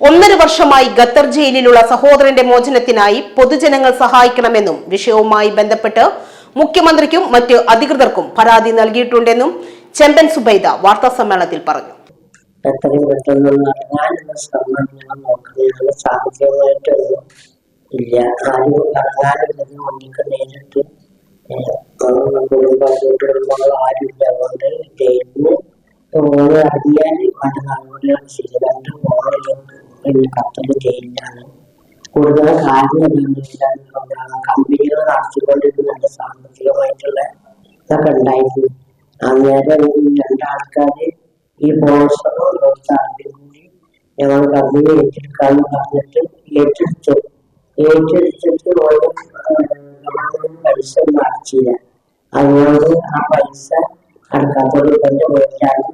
ഒന്നര വർഷമായി ഖത്തർ ജയിലിലുള്ള സഹോദരന്റെ മോചനത്തിനായി പൊതുജനങ്ങൾ സഹായിക്കണമെന്നും വിഷയവുമായി ബന്ധപ്പെട്ട് മുഖ്യമന്ത്രിക്കും മറ്റ് അധികൃതർക്കും പരാതി നൽകിയിട്ടുണ്ടെന്നും ചെമ്പൻ സുബൈദ വാർത്താ സമ്മേളനത്തിൽ പറഞ്ഞു ഇല്ല. ആരും ആരുമില്ല അതുകൊണ്ട് കൂടുതൽ കമ്പനികൾ സാമ്പത്തികമായിട്ടുള്ള ഇതൊക്കെ ഉണ്ടായിരുന്നു അന്നേരം ഈ രണ്ടാൾക്കാര് ഈ കൂടി ഞങ്ങൾ കമ്പനി ഏറ്റെടുക്കാന്ന് പറഞ്ഞിട്ട് ഏറ്റെടുത്തു ഏറ്റെടുത്തിട്ട് ഓരോ പൈസ അടച്ചില്ല അതുകൊണ്ട് ആ പൈസ എന്റെ വീട്ടിലാണ്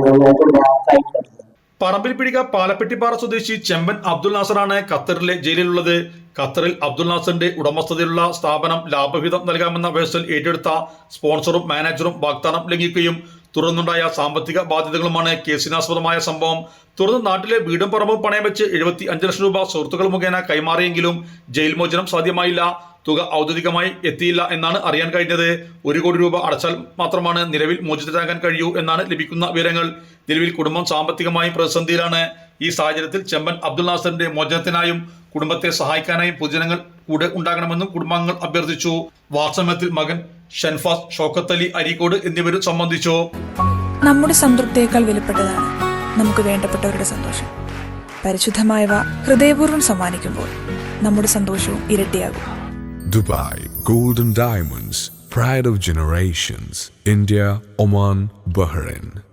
ഞങ്ങൾക്ക് ബ്ലോക്കായി കിടന്നത് പറമ്പിൽ പിടിക പാലപ്പെട്ടിപ്പാറ സ്വദേശി ചെമ്പൻ അബ്ദുൽ നാസറാണ് ഖത്തറിലെ ജയിലിലുള്ളത്. ഖത്തറിൽ അബ്ദുൽ നാസറിന്റെ ഉടമസ്ഥതയിലുള്ള സ്ഥാപനം ലാഭവിഹിതം നൽകാമെന്ന വ്യവസ്ഥയിൽ ഏറ്റെടുത്ത സ്പോൺസറും മാനേജറും വാഗ്ദാനം ലംഘിക്കുകയും തുടർന്നുണ്ടായ സാമ്പത്തിക ബാധ്യതകളുമാണ് കേസിനാസ്പദമായ സംഭവം. തുടർന്ന് നാട്ടിലെ വീടും പറമ്പും പണയം വെച്ച് എഴുപത്തി അഞ്ച് ലക്ഷം രൂപ സുഹൃത്തുക്കൾ മുഖേന കൈമാറിയെങ്കിലും ജയിൽ മോചനം സാധ്യമായില്ല. തുക ഔദ്യോഗികമായി എത്തിയില്ല എന്നാണ് അറിയാൻ കഴിഞ്ഞത്. ഒരു കോടി രൂപ അടച്ചാൽ മാത്രമാണ് നിലവിൽ മോചിതരാകാൻ കഴിയൂ എന്നാണ് ലഭിക്കുന്ന വിവരങ്ങൾ. നിലവിൽ കുടുംബം സാമ്പത്തികമായി പ്രതിസന്ധിയിലാണ്. ഈ സാഹചര്യത്തിൽ ചെമ്പൻ അബ്ദുൽ നാസറിന്റെ മോചനത്തിനായും കുടുംബത്തെ സഹായിക്കാനായും പൊതുജനങ്ങൾ കൂടെ ഉണ്ടാകണമെന്നും കുടുംബാംഗങ്ങൾ അഭ്യർത്ഥിച്ചു. വാർത്തസമയത്തിൽ മകൻ ഷൻഫാസ് ഷോക്കത്ത് അലി അരീക്കോട് എന്നിവരും സംബന്ധിച്ചു. നമ്മുടെ സംതൃപ്തിയേക്കാൾ വിലപ്പെട്ടതാണ് നമുക്ക് വേണ്ടപ്പെട്ടവരുടെ സന്തോഷം. പരിശുദ്ധമായവ ഹൃദയപൂർവം സമ്മാനിക്കുമ്പോൾ നമ്മുടെ സന്തോഷവും ഇരട്ടിയാകും. Dubai golden diamonds pride of generations India Oman Bahrain.